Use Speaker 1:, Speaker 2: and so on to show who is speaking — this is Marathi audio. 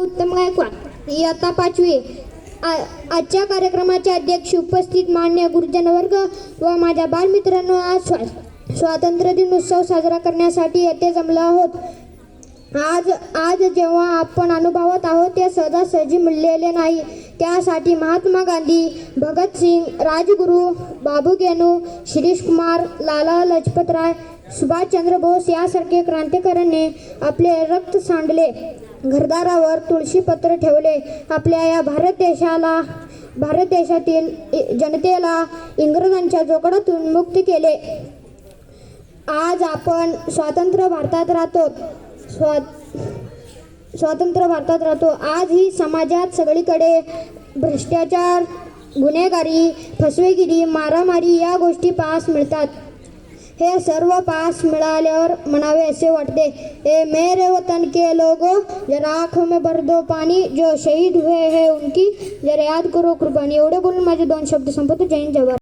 Speaker 1: उत्तम गायकवाड इयत्ता पाचवी. आ- आजच्या कार्यक्रमाचे अध्यक्ष उपस्थित मान्य गुरुजनवर्ग व माझ्या बालमित्रांनो आज स्वा स्वातंत्र्य दिन उत्सव साजरा करण्यासाठी येथे जमलो आहोत. आज आज जेव्हा आपण अनुभवत आहोत ते सहजासहजी मिळलेले नाही. त्यासाठी महात्मा गांधी भगतसिंग राजगुरू बाबू गेनू शिरीष कुमार लाला लजपतराय सुभाषचंद्र बोस यासारखे क्रांतिकाऱ्यांनी आपले रक्त सांडले. घरदारावर तुळशीपत्र ठेवले. आपल्या या भारत देशाला भारत देशातील जनतेला इंग्रजांच्या जोकडातून मुक्त केले. आज आपण स्वातंत्र्य भारतात राहतो. स्वा स्वातंत्र्य भारतात राहतो. आज ही समाजात सगळीकडे भ्रष्टाचार गुन्हेगारी फसवेगिरी मारामारी या गोष्टी पास मिळतात. हे सर्व पास मिळाल्यावर म्हणावे असे वाटते. ए मेरे वतन के लोगो जरा आख में भर दो पाणी जो शहीद हुए है उनकी जरा याद करो कुर्बानी. एवढे बोलून माझे दोन शब्द संपवतो. जैन जवाहर